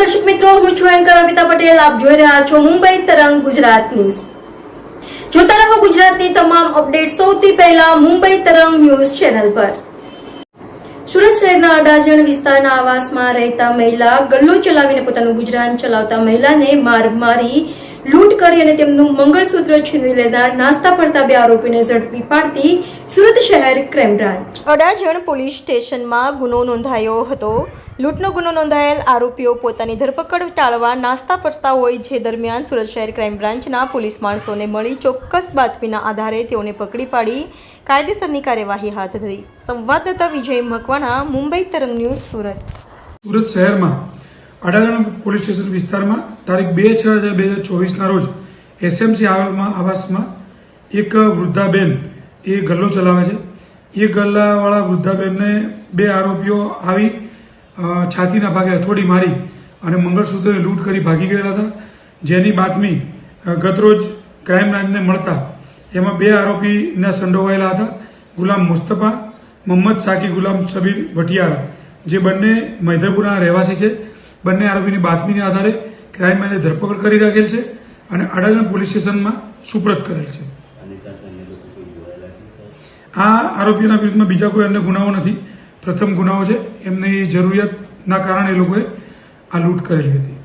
મિત્રો, હું છું એન્કર અમિતા પટેલ. આપ જોઈ રહ્યા છો મુંબઈ તરંગ ગુજરાત ન્યૂઝ. જોતા રહો ગુજરાતની તમામ અપડેટ સૌથી પહેલા મુંબઈ તરંગ ન્યૂઝ ચેનલ પર. સુરત શહેરના અડાજણ વિસ્તારના આવાસમાં રહેતા મહિલા ગલ્લો ચલાવીને પોતાનું ગુજરાન ચલાવતા મહિલાને માર મારી, લૂંટ કરી અને તેમનું મંગળસૂત્ર છીનવી લેનાર નાસ્તા પડતા બે આરોપીને ઝડપી પાડતી સુરત શહેર ક્રાઇમ બ્રાન્ચ. અડાજણ પોલીસ સ્ટેશનમાં ગુનો નોંધાયો હતો. લૂંટનો ગુનો નોંધાયેલ આરોપીઓ પોતાની ધરપકડ ટાળવા નાસ્તા પડતા હોય જે દરમિયાન સુરત શહેર ક્રાઇમ બ્રાન્ચના પોલીસ માણસોને મળી ચોક્કસ બાતમીના આધારે તેઓને પકડી પાડી કાયદેસરની કાર્યવાહી હાથ ધરી. સંવાદદાતા વિજય મકવાણા મુંબઈ તરંગ ન્યૂઝ સુરત. સુરત શહેરમાં અડાજણ પોલીસ સ્ટેશન વિસ્તારમાં તારીખ બે છ હજાર બે હજાર ચોવીસના રોજ એસએમસી આવાસમાં આવાસમાં એક વૃદ્ધાબેન એ ગલ્લો ચલાવે છે. એ ગલ્લાવાળા વૃદ્ધાબેનને બે આરોપીઓ આવી છાતીના ભાગે હથોડી મારી અને મંગળસૂત્રને લૂંટ કરી ભાગી ગયેલા હતા. જેની બાતમી ગતરોજ ક્રાઇમ બ્રાન્ચને મળતા એમાં બે આરોપીના સંડોવાયેલા હતા. ગુલામ મુસ્તફા મોહમ્મદ સાકી, ગુલામ સબીર ભટિયારા જે બંને મૈધરપુરાના રહેવાસી છે. બંને આરોપીની બાતમીના આધારે ક્રાઇમ બ્રાન્ચે ધરપકડ કરી રાખેલ છે અને અડાજણ પોલીસ સ્ટેશનમાં સુપ્રત કરેલ છે આની સાથે અન્ય લોકો કોઈ જોડાયેલા છે સર આ આરોપીઓના વિરુદ્ધમાં બીજા કોઈ અન્ય ગુનાઓ નથી. પ્રથમ ગુનાઓ છે. એમની જરૂરિયાતના કારણે એ લોકોએ આ લૂંટ કરેલી હતી.